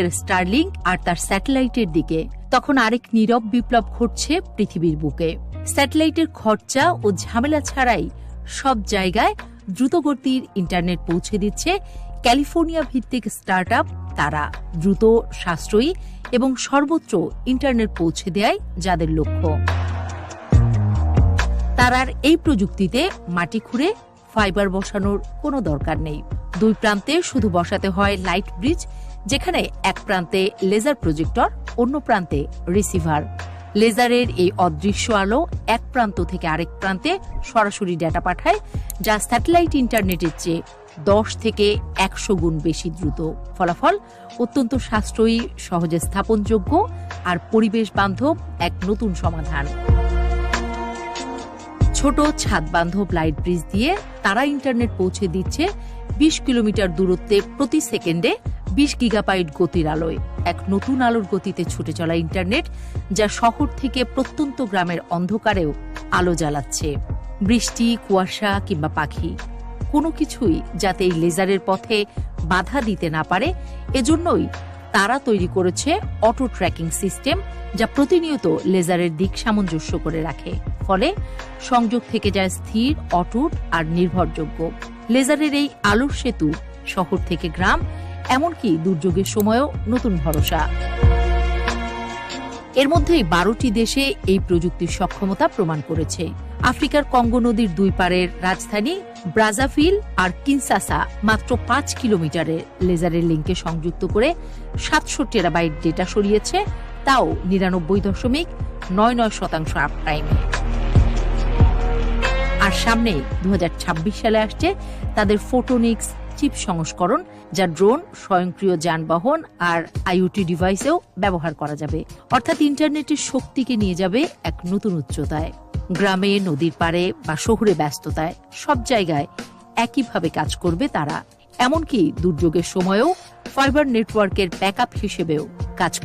Starlink আর তার স্যাটেলাইটের দিকে। তখন আরেক নীরব বিপ্লব ঘটছে পৃথিবীর বুকে। স্যাটেলাইটের খরচা ও ঝামেলা ছাড়াই সব জায়গায় দ্রুতগতির ইন্টারনেট পৌঁছে দিচ্ছে ক্যালিফোর্নিয়া ভিত্তিক স্টার্টআপ তারা। দ্রুত, সাশ্রয়ী এবং সর্বত্র ইন্টারনেট পৌঁছে দেয় যাদের লক্ষ্য। তারার এই প্রযুক্তিতে মাটি খুঁড়ে ফাইবার বসানোর কোনো দরকার নেই। দুই প্রান্তে শুধু বসাতে হয় লাইট ব্রিজ যেখানে এক প্রান্তে লেজার প্রজেক্টর, অন্য প্রান্তে রিসিভার। লেজারের এই অদৃশ্য আলো এক প্রান্ত থেকে আরেক প্রান্তে সরাসরি ডেটা পাঠায়, যা স্যাটেলাইট ইন্টারনেটের চেয়ে দশ থেকে একশো গুণ বেশি দ্রুত। ফলাফল অত্যন্ত সাশ্রয়ী, সহজে স্থাপনযোগ্য আর পরিবেশ বান্ধব এক নতুন সমাধান। ছোট ছাদ বান্ধব লাইট ব্রিজ দিয়ে তারা ইন্টারনেট পৌঁছে দিচ্ছে বিশ কিলোমিটার দূরত্বে প্রতি সেকেন্ডে বিশ গিগাবাইট গতির আলোয় এক নতুন আলোর গতিতে ছুটে চলা ইন্টারনেট, যা শহর থেকে প্রত্যন্ত গ্রামের অন্ধকারেও আলো জ্বালাচ্ছে। বৃষ্টি, কুয়াশা কিংবা পাখি, কোনো কিছুই যাতে এই লেজারের পথে বাধা দিতে না পারে, এজন্যই তারা তৈরি করেছে অটো ট্র্যাকিং সিস্টেম, যা প্রতিনিয়ত লেজারের দিক সামঞ্জস্য করে রাখে। ফলে সংযোগ থেকে যায় স্থির, অটুট আর নির্ভরযোগ্য। লেজারের এই আলোর সেতু শহর থেকে গ্রাম এমনকি দুর্যোগের সময়ও নতুন ভরসা। এর মধ্যেই বারোটি দেশে এই প্রযুক্তির সক্ষমতা প্রমাণ করেছে। আফ্রিকার কঙ্গো নদীর দুই পারের রাজধানী ব্রাজাফিল আর কিনসাসা মাত্র পাঁচ কিলোমিটারের লেজারের লিঙ্কে সংযুক্ত করে সাতশো টেরাবাইট ডেটা সরিয়েছে, তাও নিরানব্বই দশমিক নয় নয় শতাংশ আপ আর সামনে দু হাজার ছাব্বিশ সালে আসছে তাদের ফোটোনিক্স চিপ সংস্করণ যা ড্রোন, স্বয়ংক্রিয় যানবাহন আর আইওটি ডিভাইসেও ব্যবহার করা যাবে। অর্থাৎ ইন্টারনেটের শক্তিকে নিয়ে যাবে এক নতুন উচ্চতায়। গ্রামে, নদীর পাড়ে বা শহরে ব্যস্ততায় সব জায়গায় একইভাবে কাজ করবে তারা। এমনকি দুর্যোগের সময়ও ফাইবার নেটওয়ার্কের ব্যাকআপ হিসেবেও কাজ করবে।